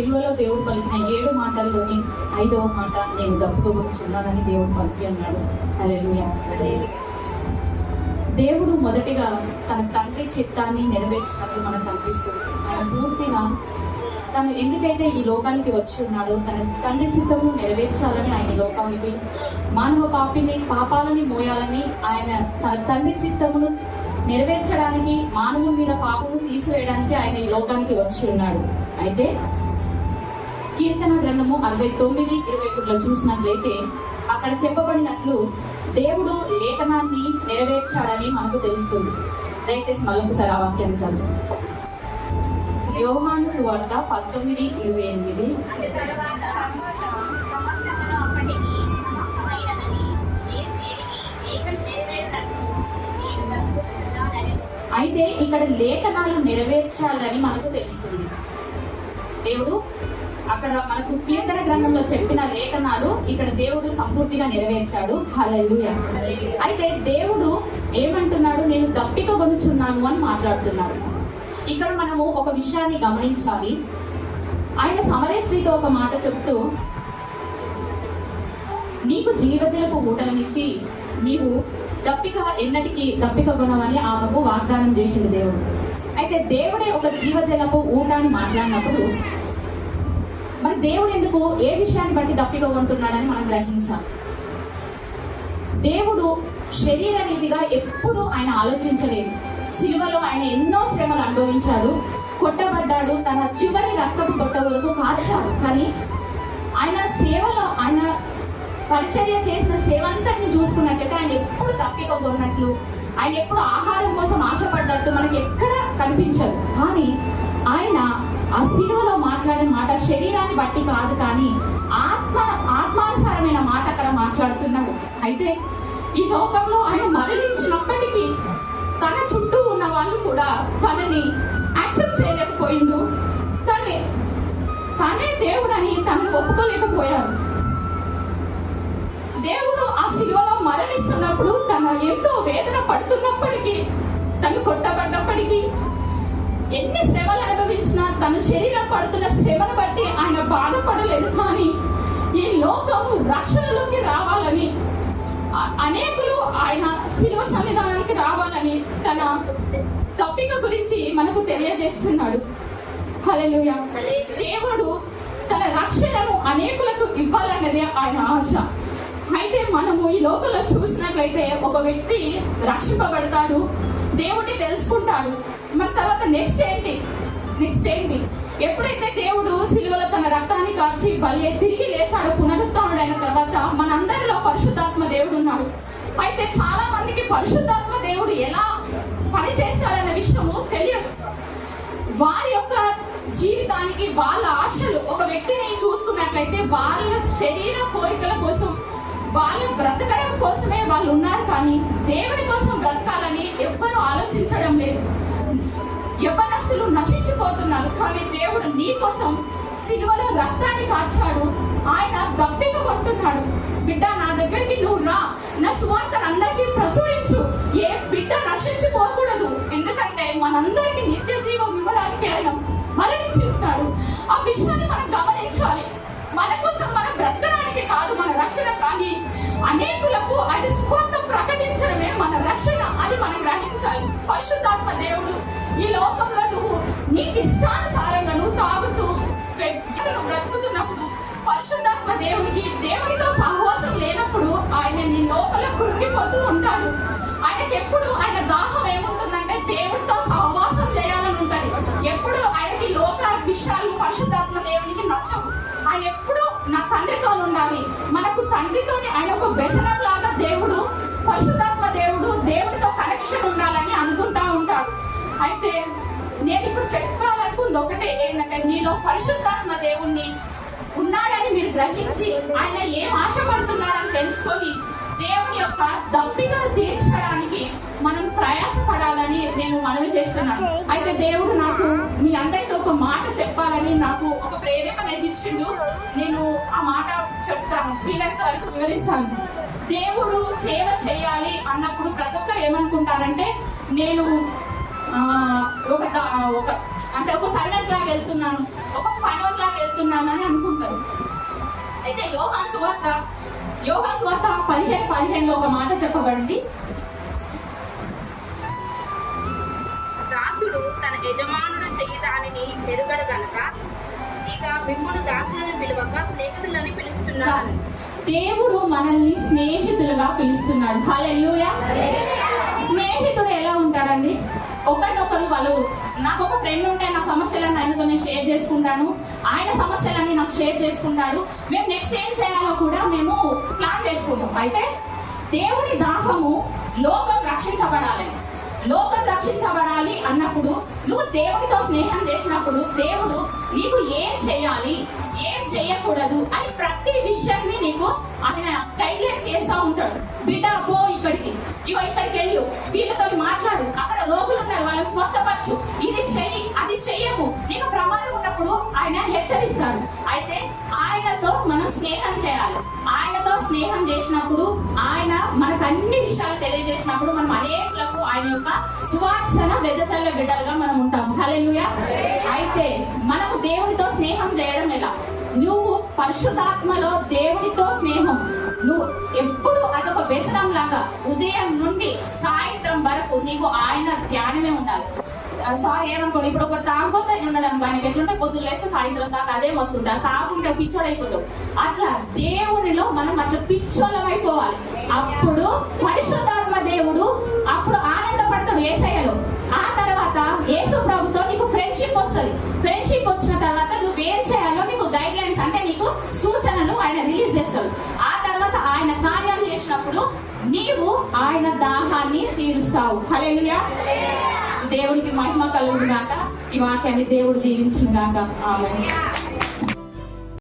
సిల్వలో దేవుడు పలికిన ఏడు మాటల్లోని ఐదవ మాట నేను దప్పుతో గురించి ఉన్నానని దేవుడు పలికి అన్నాడు. హల్లెలూయా. దేవుడు మొదటిగా తన తండ్రి చిత్తాన్ని నెరవేర్చినట్లు మనకు కనిపిస్తుంది ఆయన పూర్తిగా తను ఎందుకైతే ఈ లోకానికి వచ్చి ఉన్నాడో తన తండ్రి చిత్తము నెరవేర్చాలని ఆయన లోకానికి మానవ పాపిని పాపాలని మోయాలని ఆయన తన తండ్రి చిత్తమును నెరవేర్చడానికి మానవుని మీద పాపము తీసివేయడానికి ఆయన ఈ లోకానికి వచ్చి ఉన్నాడు. అయితే కీర్తన గ్రంథము అరవై తొమ్మిది ఇరవై ఒకటిలో చూసినట్లయితే అక్కడ చెప్పబడినట్లు దేవుడు లేఖనాన్ని నెరవేర్చాడని మనకు తెలుస్తుంది. దయచేసి మరొకసారి ఆ వాక్యాన్ని చదువు యోహాను సువార్త పంతొమ్మిది ఇరవై ఎనిమిది. అయితే ఇక్కడ లేఖనాలు నెరవేర్చాలని మనకు తెలుస్తుంది. దేవుడు అక్కడ మనకు కీర్తన గ్రంథంలో చెప్పిన లేఖనాలు ఇక్కడ దేవుడు సంపూర్తిగా నెరవేర్చాడు. హల్లెలూయా. అయితే దేవుడు ఏమంటున్నాడు? నేను దప్పిక కొనుచున్నాను అని మాట్లాడుతున్నాడు. ఇక్కడ మనము ఒక విషయాన్ని గమనించాలి. ఆయన సమరేశ్రీతో ఒక మాట చెప్తూ నీకు జీవజలపు ఊటలనిచ్చి నీవు దప్పిక ఎన్నటికి దప్పిక గుణమని ఆమెకు వాగ్దానం చేసిండు దేవుడు. అయితే దేవుడే ఒక జీవజలపు ఊటాన్ని మాట్లాడినప్పుడు మరి దేవుడు ఎందుకు ఏ విషయాన్ని బట్టి దప్పిక కొంటున్నాడని మనం గ్రహించాం దేవుడు శరీర రీతిగా ఎప్పుడూ ఆయన ఆలోచించలేదు. సిలువలో ఆయన ఎన్నో శ్రమలు అనుభవించాడు. కొట్టబడ్డాడు. తన చివరి రక్తపు కొట్ట వరకు కాచాడు. కానీ ఆయన సేవలో ఆయన పరిచర్య చేసిన సేవ అంతటిని చూసుకున్నట్లయితే ఆయన ఎప్పుడు తప్పిపోగొన్నట్లు ఆయన ఎప్పుడు ఆహారం కోసం ఆశపడ్డట్టు మనకి ఎక్కడ కనిపించదు. కానీ ఆయన ఆ సిలువలో మాట్లాడే మాట శరీరాన్ని బట్టి కాదు కానీ ఆత్మ ఆత్మానుసారమైన మాట అక్కడ మాట్లాడుతున్నాడు. అయితే ఈ లోకంలో ఆయన మరణించినప్పటికీ తన చుట్టూ ఉన్న వాళ్ళు కూడా తనని యాక్సెప్ట్ చేయలేకపోయిండు. తనే తనే దేవుడని తనను ఒప్పుకోలేకపోయారు. దేవుడు ఆ శిలువలో మరణిస్తున్నప్పుడు తన ఎంతో వేదన పడుతున్నప్పటికీ తను శరీరం పడుతున్న శ్రమను బట్టి ఆయన బాధపడలేదు కానీ ఈ లోకము రక్షణలోకి రావాలని అనేకులు ఆయన శిలువ సన్నిధానానికి రావాలని తన తప్పిక గురించి మనకు తెలియజేస్తున్నాడు. హల్లెలూయా. దేవుడు తన రక్షణను అనేకులకు ఇవ్వాలన్నదే ఆయన ఆశ. అయితే మనము ఈ లోకంలో చూసినట్లయితే ఒక వ్యక్తి రక్షింపబడతాడు దేవుడిని తెలుసుకుంటాడు. మరి తర్వాత నెక్స్ట్ ఏంటి? నెక్స్ట్ ఏంటి ఎప్పుడైతే దేవుడు సిలువలో తన రక్తాన్ని కార్చి బలి తిరిగి లేచాడు పునరుత్డైన తర్వాత మనందరిలో పరిశుద్ధాత్మ దేవుడు ఉన్నాడు. అయితే చాలా మందికి పరిశుద్ధాత్మ దేవుడు ఎలా పని చేస్తాడనే విషయము తెలియదు. వారి యొక్క జీవితానికి వాళ్ళ ఆశలు ఒక వ్యక్తిని చూసుకున్నట్లయితే వాళ్ళ శరీర కోరికల కోసం వాళ్ళు బ్రతకడం కోసమే వాళ్ళు ఉన్నారు కానీ దేవుడి కోసం బ్రతకాలని ఎవ్వరూ ఆలోచించడం లేదు. ఆస్తులు నశించిపోతున్నారు. కానీ దేవుడు నీ కోసం సిలువలో రక్తాన్ని కార్చాడు. ఆయన దప్పిక కొట్టున్నాడు బిడ్డ నా దగ్గరికి నువ్వు రా. నా సువార్తను అందరికీ ప్రచురించు. ఏ బిడ్డ నశించిపోకూడదు. ఎందుకంటే మనందరికీ నిత్య జీవం ఇవ్వడానికి ఆయన మరణించి ఉంటాడు ఆ విషయాన్ని మనం గమనించాలి. మన కోసం మనం బ్రతకడానికి కాదు మన రక్షణ కానీ అనేకులకు ఆయన స్వార్థ ప్రకటించడమే మన రక్షణ. అది మనం గ్రహించాలి. పరిశుద్ధాత్మ దేవుడు ఈ లోకంలో నువ్వు నీకు ఇష్టానుసారంగా నువ్వు తాగుతూ నువ్వు బ్రతుకుతున్నప్పుడు పరిశుద్ధాత్మ దేవునికి దేవునితో సహవాసం లేనప్పుడు ఆయన నీ లోపల కృంగిపోతూ ఉంటాడు. ఆయనకి ఎప్పుడు ఆయన దాహం ఏముంటుందంటే దేవుడితో సహవాసం చేయాలని ఉంటుంది. ఎప్పుడు ఆయనకి లోక విషయాలు పరిశుద్ధాత్మ దేవునికి నచ్చవు. ఆయన ఎప్పుడు నా తండ్రితో ఉండాలి. మనకు తండ్రితోని ఆయన ఒక వ్యసనం లాగా దేవుడు పరిశుద్ధాత్మ దేవుడు దేవుడితో కనెక్షన్ ఉండాలని అనుకుంటా ఉంటాడు. అయితే నేను ఇప్పుడు చెప్పుకోవాలనుకుంది ఒకటే ఏంటంటే నీలో పరిశుద్ధాత్మ దేవుణ్ణి ఉన్నాడని మీరు గ్రహించి ఆయన ఏం ఆశపడుతున్నాడని తెలుసుకొని దేవుని యొక్క దప్పికను తీర్చడానికి మనం ప్రయాసపడాలని నేను మనవి చేస్తున్నాను. అయితే దేవుడు నాకు మీ అందరికీ ఒక మాట చెప్పాలని నాకు ఒక ప్రేరేపణ ఇచ్చిండు. నేను ఆ మాట చెప్తాను వీలైనంత వరకు వివరిస్తాను. దేవుడు సేవ చేయాలి అన్నప్పుడు ప్రతి ఒక్కరు ఏమనుకుంటారంటే నేను ఒక ఒక అంటే ఒక సర్వెంట్ లాగా వెళ్తున్నాను. ఒక పనోన్ లాగా వెళ్తున్నాను వెళ్తున్నానని అనుకుంటారు. అయితే యోహాన్ సువార్త యోహాన్ సువార్త పదిహేను పదిహేనులో ఒక మాట చెప్పబడింది. దాసుడు తన యజమానుడు చెయ్యి దానిని ఎరుగడు గనక ఇక మిమ్మును దాసులను పిలువక స్నేహితులని పిలుస్తున్నాను చాలు. దేవుడు మనల్ని స్నేహితులుగా పిలుస్తున్నాడు. స్నేహితుడు ఎలా ఉంటాడండి? ఒకరినొకరు వాళ్ళు నాకు ఒక ఫ్రెండ్ ఉంటే నా సమస్యలను ఆయనతో నేను షేర్ చేసుకుంటాను. ఆయన సమస్యలన్నీ నాకు షేర్ చేసుకుంటాడు. మేము నెక్స్ట్ ఏం చేయాలో కూడా మేము ప్లాన్ చేసుకుంటాం. అయితే దేవుడి దాహము లోకం రక్షించబడాలి. లోకం రక్షించబడాలి అన్నప్పుడు నువ్వు దేవుడితో స్నేహం చేసినప్పుడు దేవుడు నీకు ఏం చేయాలి ఏం చేయకూడదు అని ప్రతి విషయాన్ని నీకు ఆయన గైడ్లైన్స్ చేస్తూ ఉంటాడు. బిడ్డ పో ఇగో ఇక్కడికి వెళ్ళు. వీళ్ళతో మాట్లాడు. అక్కడ రోగులు ఉన్నారు. వాళ్ళని స్వస్థపరచు. ఇది చెయ్యి. అది చెయ్యకు. నీకు ప్రమాదం ఉన్నప్పుడు ఆయన హెచ్చరిస్తాడు. అయితే ఆయనతో మనం స్నేహం చేయాలి. ఆయనతో స్నేహం చేసినప్పుడు ఆయన మనకు అన్ని విషయాలు తెలియజేసినప్పుడు మనం అనేకులకు ఆయన యొక్క సువాసన వెదచల్ల బిడ్డలుగా మనం ఉంటాం. హల్లెలూయా. అయితే మనము దేవుడితో స్నేహం చేయడం ఎలా? నువ్వు పరిశుధాత్మలో దేవుడితో స్నేహం. నువ్వు ఎప్పుడు అదొక వ్యసనం లాగా ఉదయం నుండి సాయంత్రం వరకు నీకు ఆయన ధ్యానమే ఉండాలి. సారీ ఏమనుకోండి ఇప్పుడు ఒక తాగుబోతు ఉండడం కానీ ఎట్లుంటే పొద్దున్న లేస్తే సాయంత్రం దాకా అదే మొత్తుంటా తాగుంటే పిచ్చోడైపోతాం అట్లా దేవునిలో మనం అట్లా పిచ్చోళం అయిపోవాలి. అప్పుడు పరిశుద్ధాత్మ దేవుడు అప్పుడు ఆనందపడతాడు ఏసయ్యలో. ఆ తర్వాత యేసు ప్రభుతో నీకు ఫ్రెండ్షిప్ వస్తుంది. ఫ్రెండ్షిప్ వచ్చిన తర్వాత నువ్వు ఏం చేయాలో నీకు గైడ్ లైన్స్ అంటే నీకు సూచనలు ఆయన రిలీజ్ చేస్తాడు. ఆ కార్యాలు నీవు ఆయన దాహాన్ని తీరుస్తావు. హల్లెలూయా. దేవుడికి మహిమ కలుగును ఈ వాక్యాన్ని దేవుడు దీవించునుగాక. ఆమె